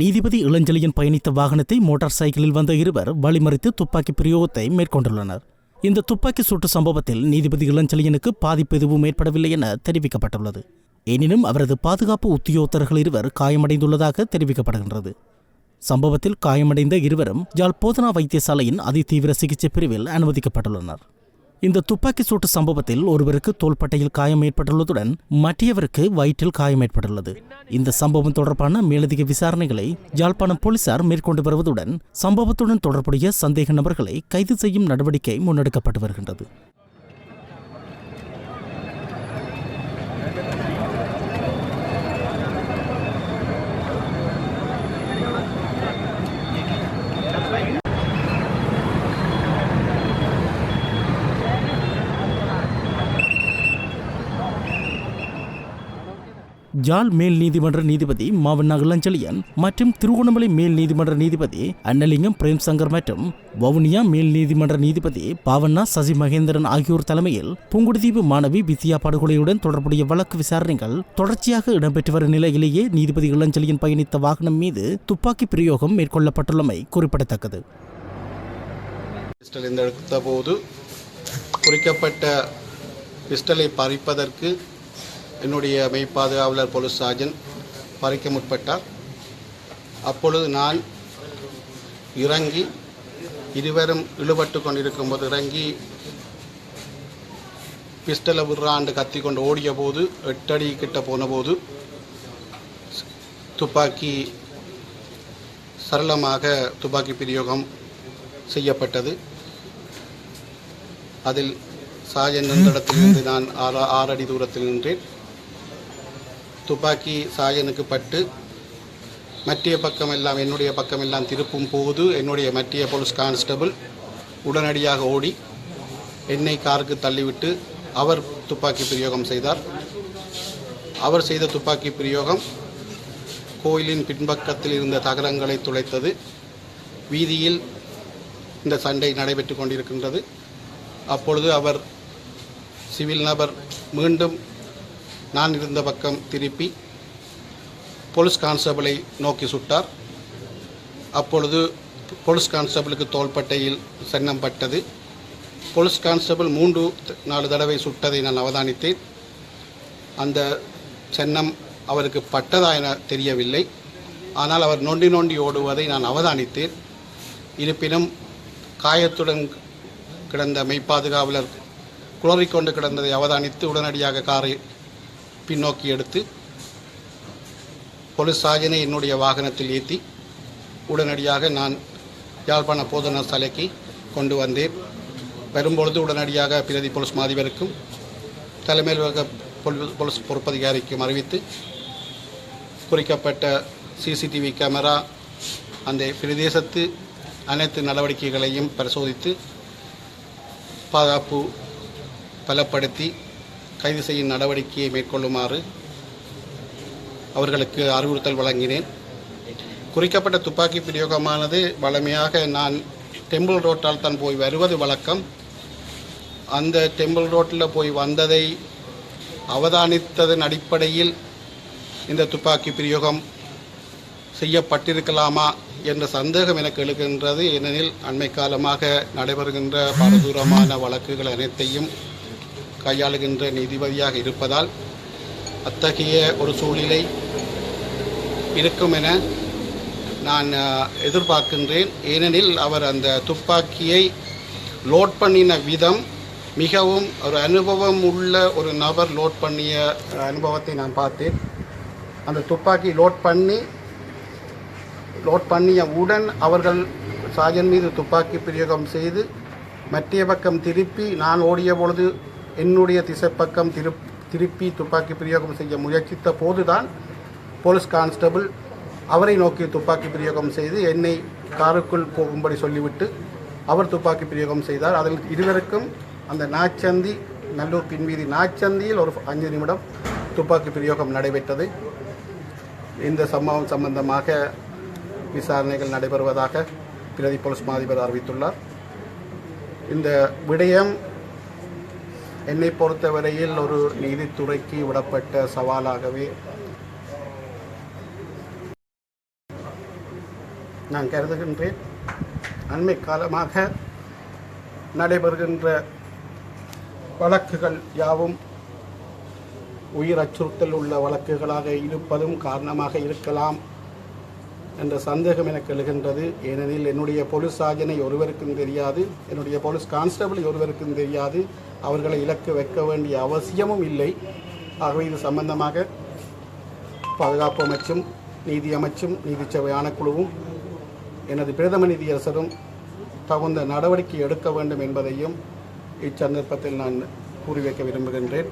நீதிபதி இளஞ்சலியன் பயணித்த வாகனத்தை மோட்டார் சைக்கிளில் வந்த இருவர் வழிமறித்து துப்பாக்கி பிரயோகத்தை மேற்கொண்டுள்ளனர். இந்த துப்பாக்கி சூட்டு சம்பவத்தில் நீதிபதி இளஞ்சலியனுக்கு பாதிப்பு எதுவும் ஏற்படவில்லை என தெரிவிக்கப்பட்டுள்ளது. எனினும் அவரது பாதுகாப்பு உத்தியோகத்தர்கள் இருவர் காயமடைந்துள்ளதாக தெரிவிக்கப்படுகின்றது. சம்பவத்தில் காயமடைந்த இருவரும் யாழ் போதனா வைத்தியசாலையின் அதிதீவிர சிகிச்சை பிரிவில் அனுமதிக்கப்பட்டுள்ளனர். இந்த துப்பாக்கி சூட்டு சம்பவத்தில் ஒருவருக்கு தோள்பட்டையில் காயம் ஏற்பட்டுள்ளதுடன் மற்றவருக்கு வயிற்றில் காயம் ஏற்பட்டுள்ளது. இந்த சம்பவம் தொடர்பான மேலதிக விசாரணைகளை யாழ்ப்பாணம் போலீசார் மேற்கொண்டு வருவதுடன் சம்பவத்துடன் தொடர்புடைய சந்தேக நபர்களை கைது செய்யும் நடவடிக்கை முன்னெடுக்கப்பட்டு வருகின்றது. ஜாழ் மேல் நீதிமன்ற நீதிபதி மாவண்ணா நகலஞ்சலியன் மற்றும் திருகோணமலை மேல் நீதிமன்ற நீதிபதி அன்னலிங்கம் பிரேம் சங்கர் மற்றும் வவுனியா மேல் நீதிமன்ற நீதிபதி பாவண்ணா சசி மகேந்திரன் ஆகியோர் தலைமையில் புங்குடுதீவு மாணவி வித்யா படுகொலையுடன் தொடர்புடைய வழக்கு விசாரணைகள் தொடர்ச்சியாக இடம்பெற்று வரும் நிலையிலேயே நீதிபதி இளஞ்சலியன் பயணித்த வாகனம் மீது துப்பாக்கி பிரயோகம் மேற்கொள்ளப்பட்டுள்ளமை குறிப்பிடத்தக்கது. போது குறிக்கப்பட்ட பிஸ்டலை பறிப்பதற்கு என்னுடைய மெய்ப்பாதுகாவலர் போலீஸ் சார்ஜன் பறிக்க முற்பட்டார். அப்பொழுது நான் இறங்கி இருவரும் இழுபட்டு கொண்டிருக்கும் போது இறங்கி பிஸ்டலை விடுறாண்டு கத்தி கொண்டு ஓடிய போது எட்டடி கிட்ட போன போது துப்பாக்கி சரளமாக துப்பாக்கி பிரயோகம் செய்யப்பட்டது. அதில் சாயன் நின்ற இடத்திலிருந்து நான் ஆறு ஆறடி தூரத்தில் நின்றேன். துப்பாக்கி சாயனுக்கு பட்டு மற்றிய பக்கம் எல்லாம் என்னுடைய பக்கம் எல்லாம் திருப்பும் போது என்னுடைய மத்திய போலீஸ் கான்ஸ்டபிள் உடனடியாக ஓடி என்னை காருக்கு தள்ளிவிட்டு அவர் துப்பாக்கி பிரயோகம் செய்தார். அவர் செய்த துப்பாக்கி பிரயோகம் கோயிலின் பின்பக்கத்தில் இருந்த தகரங்களை துளைத்தது. வீதியில் இந்த சண்டை நடைபெற்று கொண்டிருக்கின்றது. அப்பொழுது அவர் சிவில் நபர் மீண்டும் நான் இருந்த பக்கம் திருப்பி போலீஸ் கான்ஸ்டபிளை நோக்கி சுட்டார். அப்பொழுது போலீஸ் கான்ஸ்டபிளுக்கு தோள்பட்டையில் சென்னம் பட்டது. போலீஸ் கான்ஸ்டபிள் மூன்று நாலு தடவை சுட்டதை நான் அவதானித்தேன். அந்த சென்னம் அவருக்கு பட்டதா என தெரியவில்லை. ஆனால் அவர் நொண்டி நொண்டி ஓடுவதை நான் அவதானித்தேன். இருப்பினும் காயத்துடன் கிடந்த மெய்ப்பாதுகாவலர் குளறிக்கொண்டு கிடந்ததை அவதானித்து உடனடியாக காரை பின்னோக்கி எடுத்து போலீஸ் சாஜனை என்னுடைய வாகனத்தில் ஏற்றி உடனடியாக நான் யாழ்ப்பாண போதனா சாலைக்கு கொண்டு வந்தேன். வரும்பொழுது உடனடியாக பிரதி போலீஸ் மாதிபருக்கும் தலைமையில் வக போலீஸ் பொறுப்பதிகாரிக்கும் அறிவித்து குறிக்கப்பட்ட சிசிடிவி கேமரா அந்த பிரதேசத்து அனைத்து நடவடிக்கைகளையும் பரிசோதித்து பாதுகாப்பு பலப்படுத்தி கைது செய்யும் நடவடிக்கையை மேற்கொள்ளுமாறு அவர்களுக்கு அறிவுறுத்தல் வழங்கினேன். குறிக்கப்பட்ட துப்பாக்கி பிரயோகமானது வழமையாக நான் டெம்பிள் ரோட்டால் தான் போய் வருவது வழக்கம். அந்த டெம்பிள் ரோட்டில் போய் வந்ததை அவதானித்ததன் அடிப்படையில் இந்த துப்பாக்கி பிரயோகம் செய்யப்பட்டிருக்கலாமா என்ற சந்தேகம் எனக்கு எழுகின்றது. ஏனெனில் அண்மை காலமாக நடைபெறுகின்ற பலதூரமான வழக்குகள் அனைத்தையும் கையாளுகின்ற நீதிபதியாக இருப்பதால் அத்தகைய ஒரு சூழ்நிலை இருக்கும் என நான் எதிர்பார்க்கின்றேன். ஏனெனில் அவர் அந்த துப்பாக்கியை லோட் பண்ணின விதம் மிகவும் ஒரு அனுபவம் உள்ள ஒரு நபர் லோட் பண்ணிய அனுபவத்தை நான் பார்த்தேன். அந்த துப்பாக்கி லோட் பண்ணி லோட் பண்ணிய உடன் அவர்கள் சாஜன் மீது துப்பாக்கி பிரயோகம் செய்து மற்றிய பக்கம் திருப்பி நான் ஓடிய பொழுது என்னுடைய திசை பக்கம் திரு திருப்பி துப்பாக்கி பிரயோகம் செய்ய முயற்சித்த போதுதான் போலீஸ் கான்ஸ்டபிள் அவரை நோக்கி துப்பாக்கி பிரயோகம் செய்து என்னை காருக்குள் போகும்படி சொல்லிவிட்டு அவர் துப்பாக்கி பிரயோகம் செய்தார். அதில் இருவருக்கும் அந்த நாச்சந்தி நல்லூர் பின்வீதி நாச்சந்தியில் ஒரு அஞ்சு நிமிடம் துப்பாக்கி பிரயோகம் நடைபெற்றது. இந்த சம்பவம் சம்பந்தமாக விசாரணைகள் நடைபெறுவதாக பிரதி போலீஸ் மாதிபர் அறிவித்துள்ளார். இந்த விடயம் என்னை பொறுத்தவரையில் ஒரு நீதித்துறைக்கு விடப்பட்ட சவாலாகவே நான் கருதுகின்றேன். அண்மை காலமாக நடைபெறுகின்ற வழக்குகள் யாவும் உயிர் அச்சுறுத்தல் உள்ள வழக்குகளாக இருப்பதும் காரணமாக இருக்கலாம். என்ற சந்தேகம் எனக்கு எழுகின்றது. ஏனெனில் என்னுடைய போலீஸ் சாஜனை ஒருவருக்கும் தெரியாது. என்னுடைய போலீஸ் கான்ஸ்டபிள் ஒருவருக்கும் தெரியாது. அவர்களை இலக்கு வைக்க வேண்டிய அவசியமும் இல்லை. ஆகவே இது சம்பந்தமாக பாதுகாப்பு அமைச்சும் நீதி அமைச்சும் நீதிச்சபை ஆணைக்குழுவும் எனது பிரதம நீதியரசரும் தகுந்த நடவடிக்கை எடுக்க வேண்டும் என்பதையும் இச்சந்தர்ப்பத்தில் நான் கூறி வைக்க விரும்புகின்றேன்.